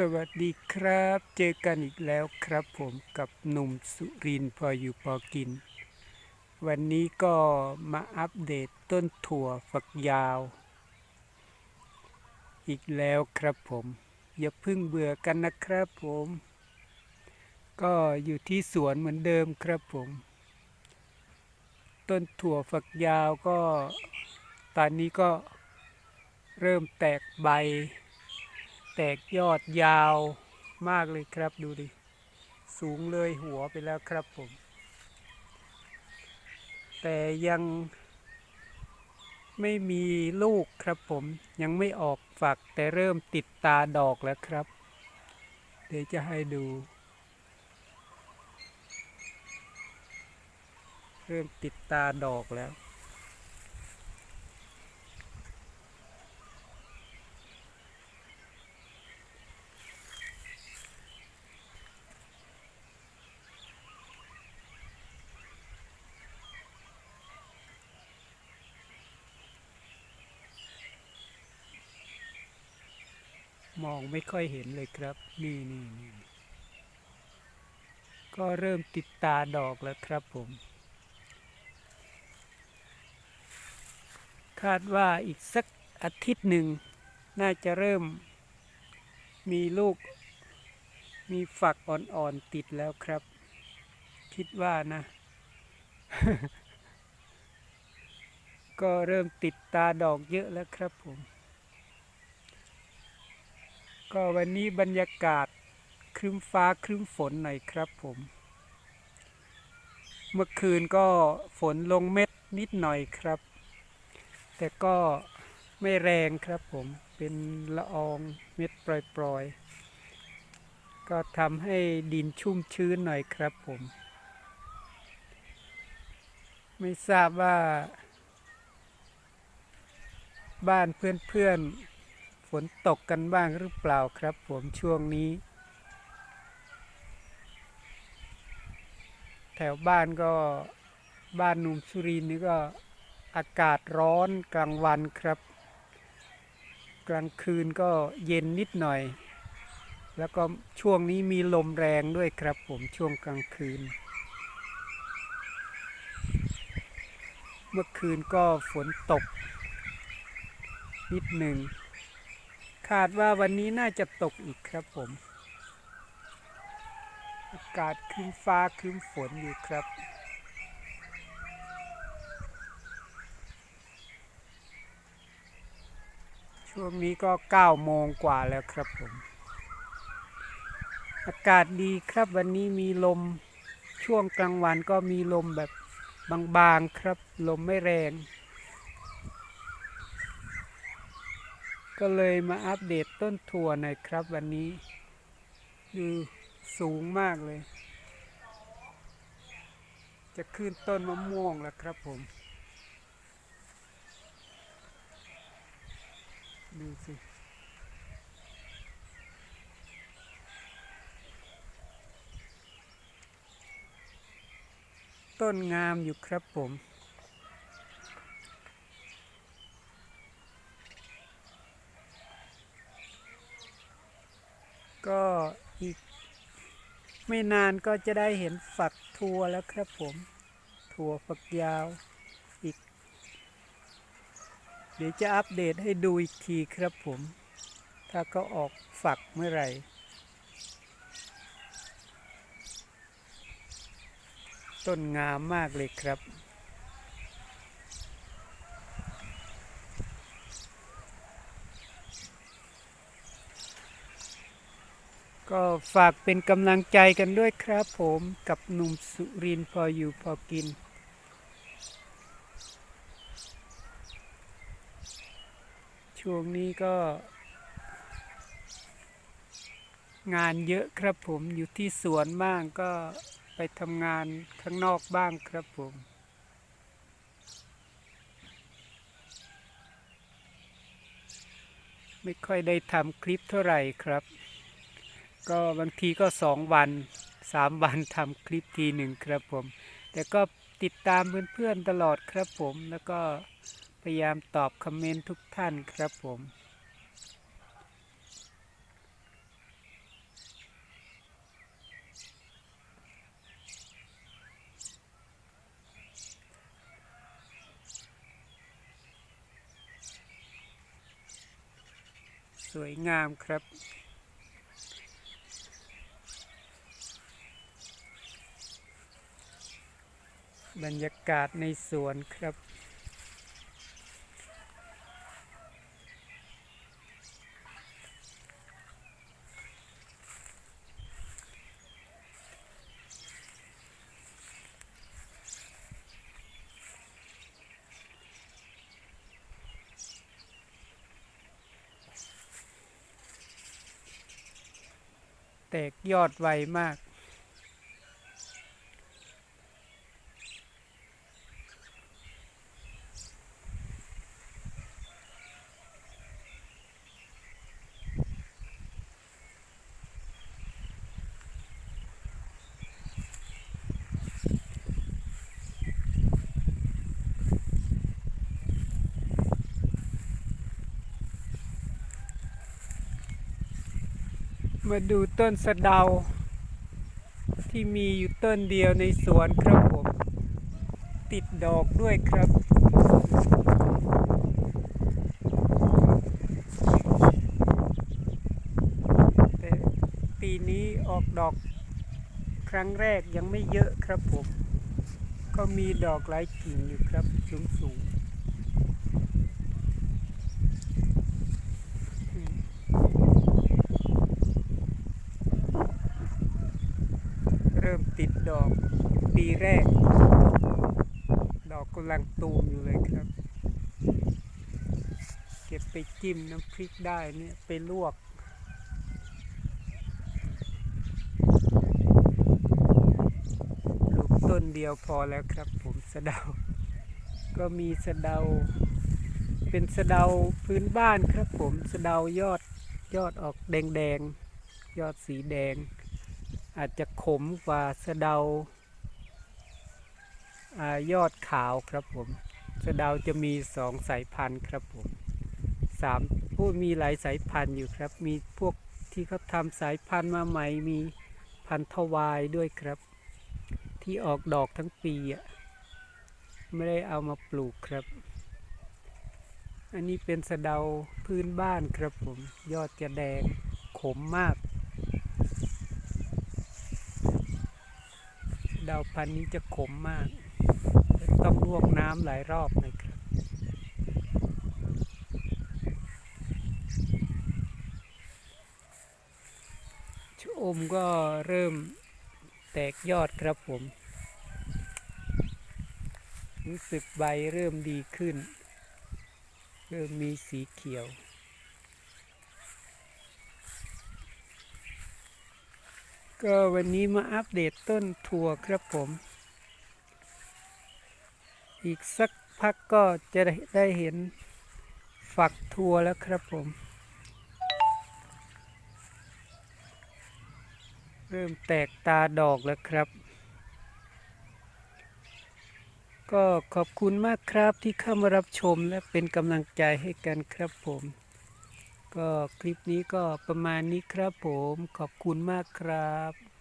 สวัสดีครับ เจอกันอีกแล้วครับผมกับหนุ่มสุรินทร์พออยู่พอกิน วันนี้ก็มาอัปเดตต้นถั่วฝักยาว อีกแล้วครับผม อย่าพิ่งเบื่อกันนะครับผม ก็อยู่ที่สวนเหมือนเดิมครับผม ต้นถั่วฝักยาวก็ ตอนนี้ก็เริ่มแตกใบ แตกยอดยาวมากเลยครับดูดิ สูงเลยหัวไปแล้วครับผม แต่ยังไม่มีลูกครับผมยังไม่ออกฝักแต่เริ่มติดตาดอกแล้วครับ เดี๋ยวจะให้ดู เริ่มติดตาดอกแล้ว มองไม่ค่อยเห็นเลยครับ นี่นี่นี่ก็เริ่มติดตาดอกแล้วครับผม คาดว่าอีกสักอาทิตย์หนึ่ง น่าจะเริ่ม มีลูก มีฝักอ่อนๆติดแล้วครับ คิดว่านะ ก็เริ่มติดตาดอกเยอะแล้วครับผม ก็วันนี้บรรยากาศครึ้มฟ้าครึ้มฝนหน่อยครับผม เมื่อคืนก็ฝนลงเม็ดนิดหน่อยครับ แต่ก็ไม่แรงครับผมเป็นละอองเม็ดปล่อยๆ ก็ทำให้ดินชุ่มชื้นหน่อยครับผม ไม่ทราบว่า บ้านเพื่อนๆ นตกกันบ้างหรือเปล่าครับ ผมช่วงนี้ แถวบ้านก็บ้านนุ่มสุรินทร์นี่ก็อากาศร้อนกลางวันครับ กลางคืนก็เย็นนิดหน่อย แล้วก็ช่วงนี้มีลมแรงด้วยครับผมช่วงกลางคืน เมื่อคืนก็ฝนตกนิดหนึ่ง คาดว่าวันนี้น่าจะตกอีกครับผม อากาศครึ้มฟ้าครึ้มฝนอยู่ครับ ช่วงนี้ก็9โมงกว่าแล้วครับผม อากาศดีครับวันนี้มีลมช่วงกลางวันก็มีลมแบบบางๆครับ ลมไม่แรง ก็เลยมาอัปเดตต้นถั่วหน่อยครับวันนี้ ดูสูงมากเลย จะขึ้นต้นมะม่วงแล้วครับผม ดูสิต้นงามอยู่ครับผม ก็อีก ไม่นานก็จะได้เห็นฝักทัวแล้วครับผม ถั่วฝักยาวอีก เดี๋ยวจะอัปเดตให้ดูอีกทีครับผม ถ้าก็ออกฝักเมื่อไหร่ต้นงามมากเลยครับ ก็ฝากเป็นกำลังใจกันด้วยครับผมกับหนุ่มสุรินพออยู่พอกิน ช่วงนี้ก็ งานเยอะครับผมอยู่ที่สวนบ้างก็ไปทำงานข้างนอกบ้างครับผมไม่ค่อยได้ทำคลิปเท่าไหร่ครับ ก็บางทีก็สองวันสามวันทำคลิปทีหนึ่งครับผม แต่ก็ติดตามเพื่อนๆตลอดครับผม แล้วก็พยายามตอบคอมเมนต์ทุกท่านครับผมสวยงามครับ บรรยากาศในสวนครับ แตกยอดไวมาก มาดูต้นสะเดา ที่มีอยู่ต้นเดียวในสวนครับผม ติดดอกด้วยครับ แต่ปีนี้ออกดอกครั้งแรกยังไม่เยอะครับผม ก็มีดอกหลายกิ่งอยู่ครับสูงสูงๆอืม เริ่มติ ดอกปีแรก ดอกกำลังตูมอยู่เลยครับ เก็บไปจิ้มน้ำพริกได้เนี่ยไปลวกลูกต้นเดียวพอแล้วครับผมสะเดา ก็มีสะเดา เป็นสะเดาพื้นบ้านครับผมสะเดายอดยอดออกแดงๆ ยอดสีแดง อาจจะขมกว่าสะเดาอายอดขาวครับผมสะเดาจะมีสองสายพันธุ์ครับผมสามผู้มีหลายสายพันธุ์อยู่ครับ มีพวกที่เขาทำสายพันธุ์มาใหม่มีพันธุ์ทวายด้วยครับ ที่ออกดอกทั้งปีอะไม่ได้เอามาปลูกครับ อันนี้เป็นสะเดาพื้นบ้านครับผม ยอดจะแดงขมมาก ดาวพันธุ์นี้จะขมมาก ต้องลวกน้ำหลายรอบนะครับ ชอมก็เริ่มแตกยอดครับผม รู้สึกใบเริ่มดีขึ้น เริ่มมีสีเขียว ก็วันนี้มาอัปเดตต้นถั่วครับผม อีกสักพักก็จะได้เห็นฝักถั่วแล้วครับผม เริ่มแตกตาดอกแล้วครับ ก็ขอบคุณมากครับที่เข้ามารับชมและเป็นกำลังใจให้กันครับผม ก็คลิปนี้ก็ประมาณนี้ครับผมขอบคุณมากครับ